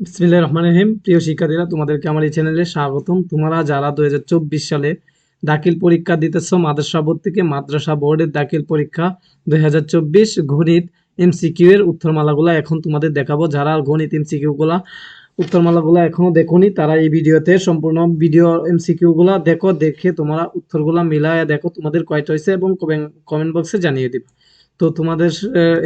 বিসমিল্লাহির রহমানির রহিম। প্রিয় শিক্ষার্থীরা, তোমাদেরকে আমার এই চ্যানেলে স্বাগতম। তোমরা যারা দু হাজার চব্বিশ সালে দাখিল পরীক্ষা দিতেছ, মাদ্রাসা বোর্ড থেকে মাদ্রাসা বোর্ডের দাখিল পরীক্ষা দুই হাজার চব্বিশ গণিত এমসিকিউ এর উত্তরমালাগুলো এখন তোমাদের দেখাবো। যারা গণিত এমসিকিউ গুলা উত্তরমালাগুলো এখনও দেখোনি, তারা এই ভিডিওতে সম্পূর্ণ ভিডিও এমসিকিউ গুলা দেখো, দেখে তোমরা উত্তরগুলা মিলায় দেখো, তোমাদের কয়টা হয়েছে এবং কমেন্ট বক্সে জানিয়ে দিবে। তো তোমাদের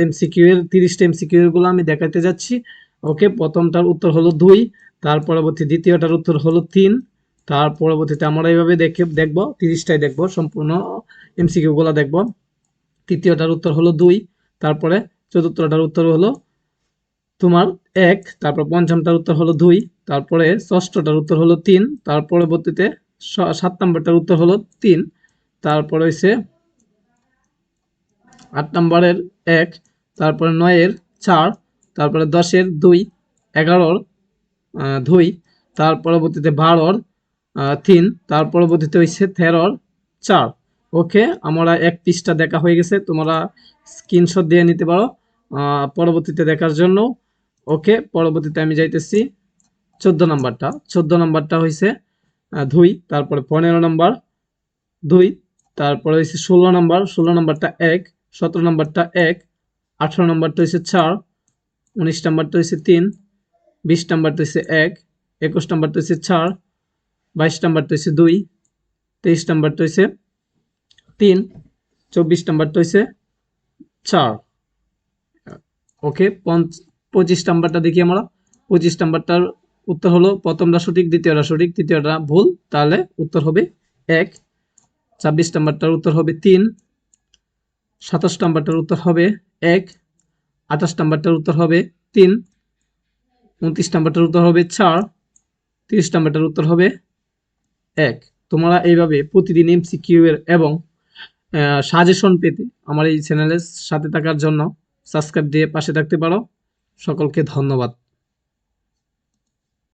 এমসিকিউ এর তিরিশটা এমসিকিউ গুলো আমি দেখাতে যাচ্ছি। ওকে, প্রথমটার উত্তর হলো দুই, তার পরবর্তী দ্বিতীয়টার উত্তর হলো তিন, তার পরবর্তীতে আমরা এইভাবে দেখে দেখব, তিরিশটাই দেখব, সম্পূর্ণ এমসিকিউ গুলো দেখব। তৃতীয়টার উত্তর হলো দুই, তারপরে চতুর্থটার উত্তর হলো তোমার এক, তারপর পঞ্চমটার উত্তর হলো দুই, তারপরে ষষ্ঠটার উত্তর হলো তিন, তার পরবর্তীতে সাত নম্বরটার উত্তর হলো তিন, তারপরে হচ্ছে আট নম্বরের এক, তারপরে নয়ের চার তারপরে দশের দুই, এগারোর দুই, তার পরবর্তীতে বারোর তিন, তার পরবর্তীতে হচ্ছে তেরোর চার। ওকে, আমরা এক পৃষ্ঠা দেখা হয়ে গেছে, তোমরা স্ক্রিনশট দিয়ে নিতে পারো পরবর্তীতে দেখার জন্য। ওকে, পরবর্তীতে আমি যাইতেছি চোদ্দ নাম্বারটা। চোদ্দ নাম্বারটা হয়েছে দুই, তারপরে পনেরো নাম্বার, দুই, তারপরে হচ্ছে ষোলো নাম্বার। ষোলো নাম্বারটা এক, সতেরো নাম্বারটা এক, আঠেরো নাম্বারটা হচ্ছে চার উনিশ নাম্বারটা হয়েছে তিন, বিশ নাম্বারটা হচ্ছে এক, একুশ নাম্বারটা হয়েছে চার, বাইশ নাম্বারটা হচ্ছে দুই, তেইশ নাম্বারটা হয়েছে তিন, চব্বিশ নাম্বারটা হচ্ছে চার। ওকে পঞ্চ পঁচিশ নাম্বারটা দেখি আমরা। পঁচিশ নাম্বারটার উত্তর হলো, প্রথমটা সঠিক, দ্বিতীয়টা সঠিক, তৃতীয়টা ভুল, তাহলে উত্তর হবে এক। ছাব্বিশ নাম্বারটার উত্তর হবে তিন। সাতাশ নাম্বারটার উত্তর হবে এক। আঠাশ নাম্বারটার উত্তর হবে তিন, উনত্রিশ নাম্বারটার উত্তর হবে চার, তিরিশ নাম্বারটার উত্তর হবে এক। তোমরা এইভাবে প্রতিদিন এমসিকিউ এর এবং সাজেশন পেতে আমার এই চ্যানেলের সাথে থাকার জন্য সাবস্ক্রাইব দিয়ে পাশে থাকতে পারো। সকলকে ধন্যবাদ।